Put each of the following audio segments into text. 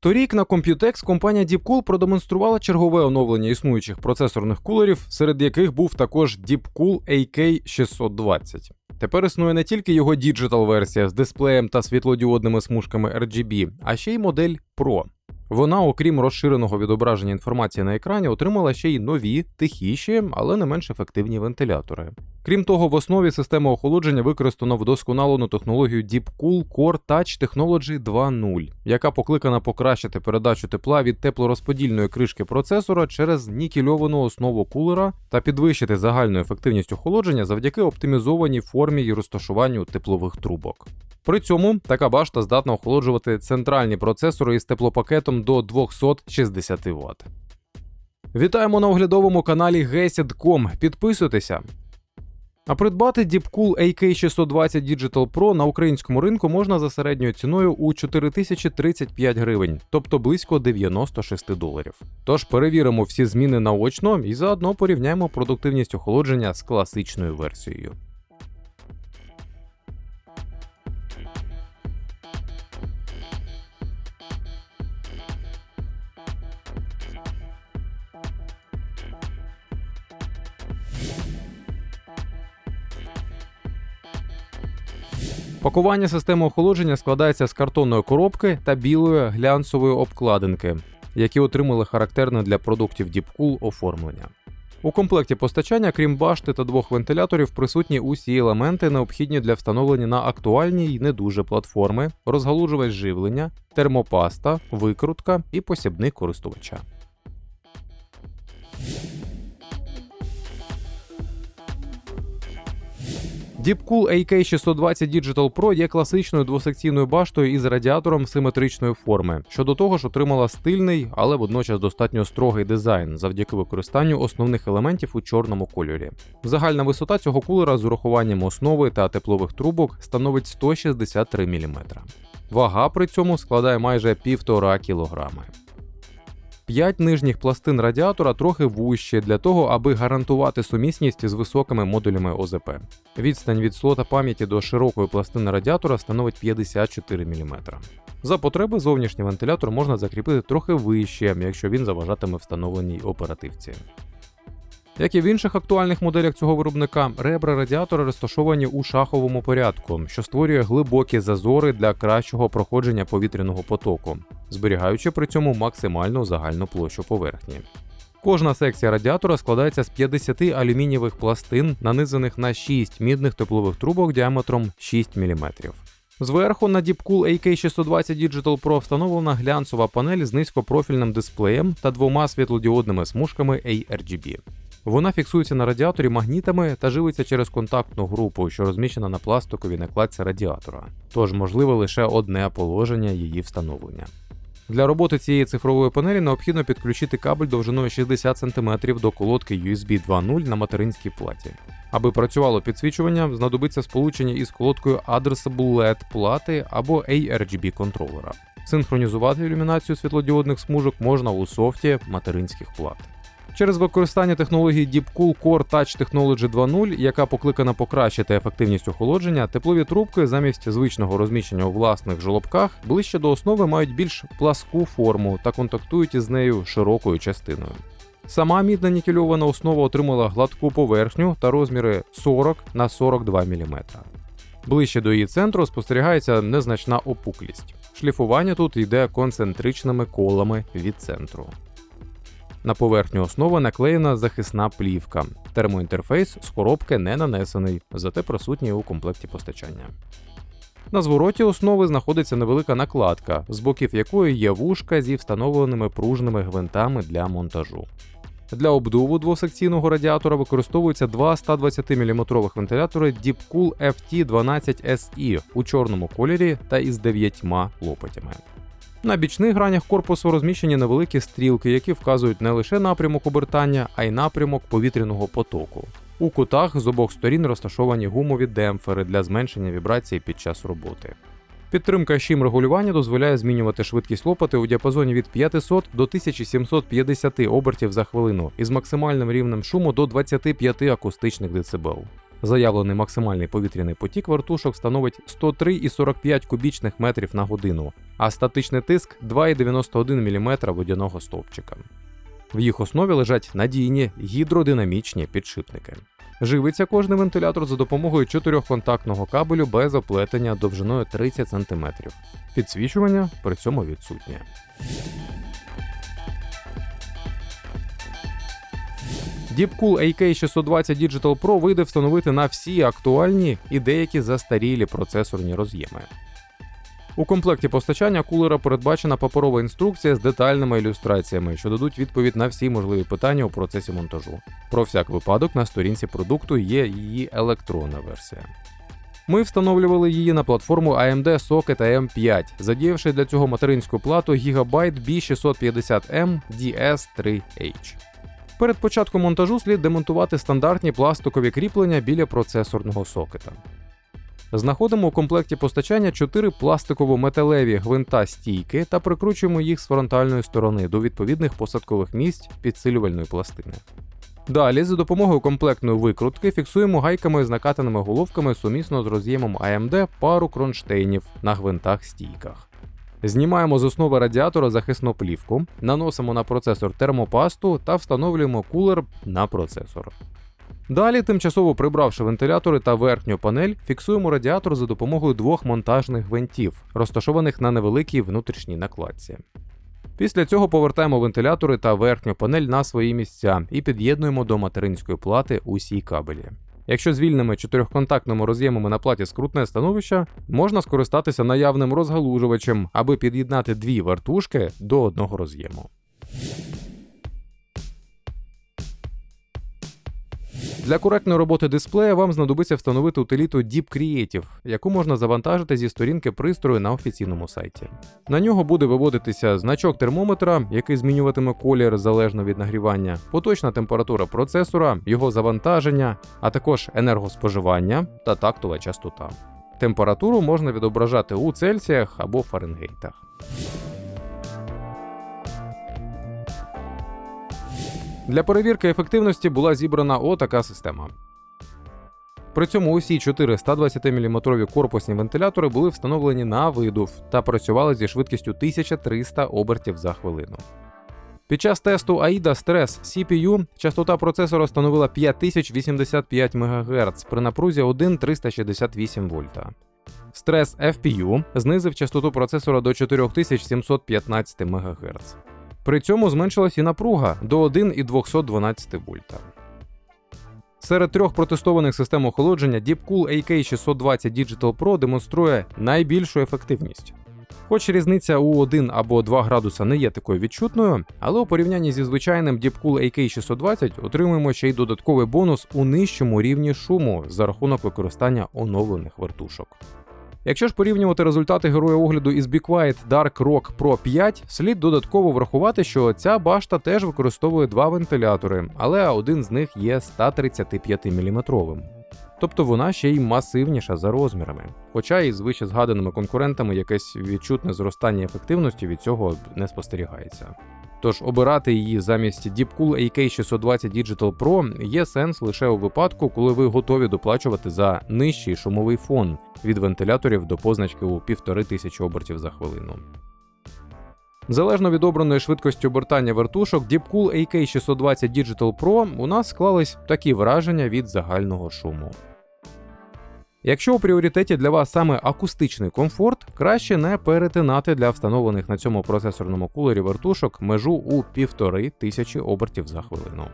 Торік на Computex компанія Deepcool продемонструвала чергове оновлення існуючих процесорних кулерів, серед яких був також Deepcool AK620. Тепер існує не тільки його діджитал версія з дисплеєм та світлодіодними смужками RGB, а ще й модель Pro. Вона, окрім розширеного відображення інформації на екрані, отримала ще й нові, тихіші, але не менш ефективні вентилятори. Крім того, в основі системи охолодження використано вдосконалену технологію DeepCool Core Touch Technology 2.0, яка покликана покращити передачу тепла від теплорозподільної кришки процесора через нікельовану основу кулера та підвищити загальну ефективність охолодження завдяки оптимізованій формі і розташуванню теплових трубок. При цьому така башта здатна охолоджувати центральні процесори із теплопакетом до 260 Вт. Вітаємо на оглядовому каналі Gesid.com. Підписуйтеся. А придбати Deepcool AK620 Digital Pro на українському ринку можна за середньою ціною у 4035 гривень, тобто близько 96 доларів. Тож перевіримо всі зміни наочно і заодно порівняємо продуктивність охолодження з класичною версією. Пакування системи охолодження складається з картонної коробки та білої глянцевої обкладинки, які отримали характерне для продуктів Deepcool оформлення. У комплекті постачання, крім башти та двох вентиляторів, присутні усі елементи, необхідні для встановлення на актуальні й не дуже платформи, розгалужувач живлення, термопаста, викрутка і посібник користувача. Deepcool AK620 Digital Pro є класичною двосекційною баштою із радіатором симетричної форми, що до того ж отримала стильний, але водночас достатньо строгий дизайн завдяки використанню основних елементів у чорному кольорі. Загальна висота цього кулера з урахуванням основи та теплових трубок становить 163 мм. Вага при цьому складає майже 1,5 кг. П'ять нижніх пластин радіатора трохи вужче для того, аби гарантувати сумісність з високими модулями ОЗП. Відстань від слота пам'яті до широкої пластини радіатора становить 54 мм. За потреби зовнішній вентилятор можна закріпити трохи вище, якщо він заважатиме встановленій оперативці. Як і в інших актуальних моделях цього виробника, ребра радіатора розташовані у шаховому порядку, що створює глибокі зазори для кращого проходження повітряного потоку, зберігаючи при цьому максимальну загальну площу поверхні. Кожна секція радіатора складається з 50 алюмінієвих пластин, нанизаних на 6 мідних теплових трубок діаметром 6 мм. Зверху на Deepcool AK620 Digital Pro встановлена глянцева панель з низькопрофільним дисплеєм та двома світлодіодними смужками ARGB. Вона фіксується на радіаторі магнітами та живиться через контактну групу, що розміщена на пластиковій накладці радіатора, тож можливе лише одне положення її встановлення. Для роботи цієї цифрової панелі необхідно підключити кабель довжиною 60 см до колодки USB 2.0 на материнській платі. Аби працювало підсвічування, знадобиться сполучення із колодкою Addressable LED плати або ARGB контролера. Синхронізувати ілюмінацію світлодіодних смужок можна у софті материнських плат. Через використання технології Deepcool Core Touch Technology 2.0, яка покликана покращити ефективність охолодження, теплові трубки замість звичного розміщення у власних жолобках ближче до основи мають більш пласку форму та контактують із нею широкою частиною. Сама мідна нікельована основа отримала гладку поверхню та розміри 40 на 42 мм. Ближче до її центру спостерігається незначна опуклість. Шліфування тут йде концентричними колами від центру. На поверхню основи наклеєна захисна плівка. Термоінтерфейс з коробки не нанесений, зате присутній у комплекті постачання. На звороті основи знаходиться невелика накладка, з боків якої є вушка зі встановленими пружними гвинтами для монтажу. Для обдуву двосекційного радіатора використовуються два 120 мм вентилятори Deepcool FT12 SE у чорному кольорі та із дев'ятьма лопатями. На бічних гранях корпусу розміщені невеликі стрілки, які вказують не лише напрямок обертання, а й напрямок повітряного потоку. У кутах з обох сторін розташовані гумові демпфери для зменшення вібрацій під час роботи. Підтримка щім регулювання дозволяє змінювати швидкість лопати у діапазоні від 500 до 1750 обертів за хвилину із максимальним рівнем шуму до 25 акустичних децибел. Заявлений максимальний повітряний потік вертушок становить 103,45 кубічних метрів на годину, а статичний тиск 2,91 мм водяного стовпчика. В їх основі лежать надійні гідродинамічні підшипники. Живиться кожний вентилятор за допомогою чотирьохконтактного кабелю без оплетення довжиною 30 см. Підсвічування при цьому відсутнє. Deepcool AK620 Digital Pro вийде встановити на всі актуальні і деякі застарілі процесорні роз'єми. У комплекті постачання кулера передбачена паперова інструкція з детальними ілюстраціями, що дадуть відповідь на всі можливі питання у процесі монтажу. Про всяк випадок на сторінці продукту є її електронна версія. Ми встановлювали її на платформу AMD Socket AM5, задіявши для цього материнську плату Gigabyte B650M DS3H. Перед початком монтажу слід демонтувати стандартні пластикові кріплення біля процесорного сокета. Знаходимо у комплекті постачання 4 пластиково-металеві гвинта стійки та прикручуємо їх з фронтальної сторони до відповідних посадкових місць підсилювальної пластини. Далі, за допомогою комплектної викрутки, фіксуємо гайками з накатаними головками сумісно з роз'ємом AMD пару кронштейнів на гвинтах стійках. Знімаємо з основи радіатора захисну плівку, наносимо на процесор термопасту та встановлюємо кулер на процесор. Далі, тимчасово прибравши вентилятори та верхню панель, фіксуємо радіатор за допомогою двох монтажних гвинтів, розташованих на невеликій внутрішній накладці. Після цього повертаємо вентилятори та верхню панель на свої місця і під'єднуємо до материнської плати усі кабелі. Якщо з вільними чотирьохконтактними роз'ємами на платі скрутне становище, можна скористатися наявним розгалужувачем, аби під'єднати дві вертушки до одного роз'єму. Для коректної роботи дисплея вам знадобиться встановити утиліту Deep Creative, яку можна завантажити зі сторінки пристрою на офіційному сайті. На нього буде виводитися значок термометра, який змінюватиме колір залежно від нагрівання, поточна температура процесора, його завантаження, а також енергоспоживання та тактова частота. Температуру можна відображати у Цельсіях або Фаренгейтах. Для перевірки ефективності була зібрана отака система. При цьому усі 4 120 мм корпусні вентилятори були встановлені на видув та працювали зі швидкістю 1300 обертів за хвилину. Під час тесту AIDA Stress CPU частота процесора становила 5085 МГц при напрузі 1,368 вольта. Стрес FPU знизив частоту процесора до 4715 МГц. При цьому зменшилась і напруга до 1,212 вольта. Серед трьох протестованих систем охолодження Deepcool AK620 Digital Pro демонструє найбільшу ефективність. Хоч різниця у 1 або 2 градуса не є такою відчутною, але у порівнянні зі звичайним Deepcool AK620 отримуємо ще й додатковий бонус у нижчому рівні шуму за рахунок використання оновлених вертушок. Якщо ж порівнювати результати героя огляду із Be Quiet Dark Rock Pro 5, слід додатково врахувати, що ця башта теж використовує два вентилятори, але один з них є 135 мм. Тобто вона ще й масивніша за розмірами. Хоча і з вище згаданими конкурентами якесь відчутне зростання ефективності від цього не спостерігається. Тож обирати її замість Deepcool AK620 Digital Pro є сенс лише у випадку, коли ви готові доплачувати за нижчий шумовий фон від вентиляторів до позначки у 1500 обертів за хвилину. Залежно від обраної швидкості обертання вертушок, Deepcool AK620 Digital Pro у нас склались такі враження від загального шуму. Якщо у пріоритеті для вас саме акустичний комфорт, краще не перетинати для встановлених на цьому процесорному кулері вертушок межу у 1500 обертів за хвилину.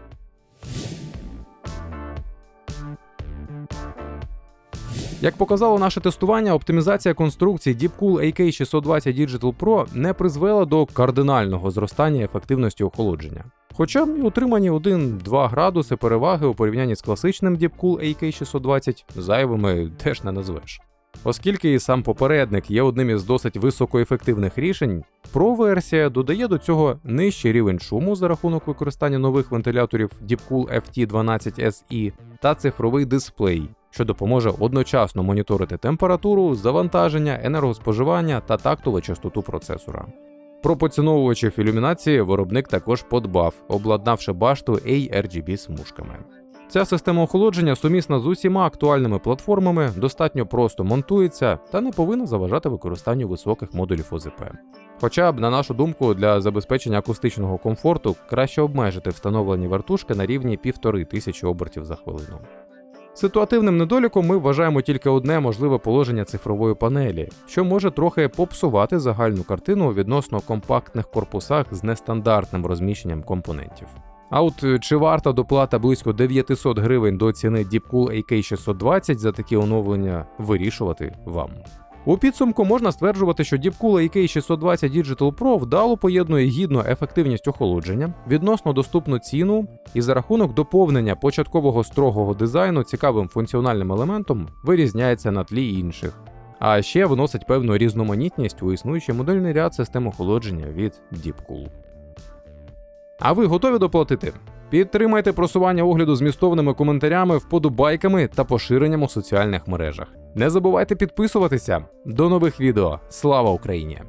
Як показало наше тестування, оптимізація конструкції Deepcool AK620 Digital Pro не призвела до кардинального зростання ефективності охолодження. Хоча і отримані 1-2 градуси переваги у порівнянні з класичним Deepcool AK620 зайвими теж не назвеш. Оскільки і сам попередник є одним із досить високоефективних рішень, Pro-версія додає до цього нижчий рівень шуму за рахунок використання нових вентиляторів Deepcool FT12 SE та цифровий дисплей, що допоможе одночасно моніторити температуру, завантаження, енергоспоживання та тактову частоту процесора. Про поціновувачів ілюмінації виробник також подбав, обладнавши башту ARGB смужками. Ця система охолодження сумісна з усіма актуальними платформами, достатньо просто монтується та не повинна заважати використанню високих модулів ОЗП. Хоча б, на нашу думку, для забезпечення акустичного комфорту краще обмежити встановлені вертушки на рівні 1500 обертів за хвилину. Ситуативним недоліком ми вважаємо тільки одне можливе положення цифрової панелі, що може трохи попсувати загальну картину відносно компактних корпусах з нестандартним розміщенням компонентів. А от е, чи варта доплата близько 900 гривень до ціни Deepcool AK620 за такі оновлення вирішувати вам. У підсумку можна стверджувати, що Deepcool AK620 Digital Pro вдало поєднує гідну ефективність охолодження, відносно доступну ціну і за рахунок доповнення початкового строгого дизайну цікавим функціональним елементом вирізняється на тлі інших. А ще вносить певну різноманітність у існуючий модельний ряд систем охолодження від Deepcool. А ви готові доплатити? Підтримайте просування огляду змістовними коментарями, вподобайками та поширенням у соціальних мережах. Не забувайте підписуватися. До нових відео. Слава Україні!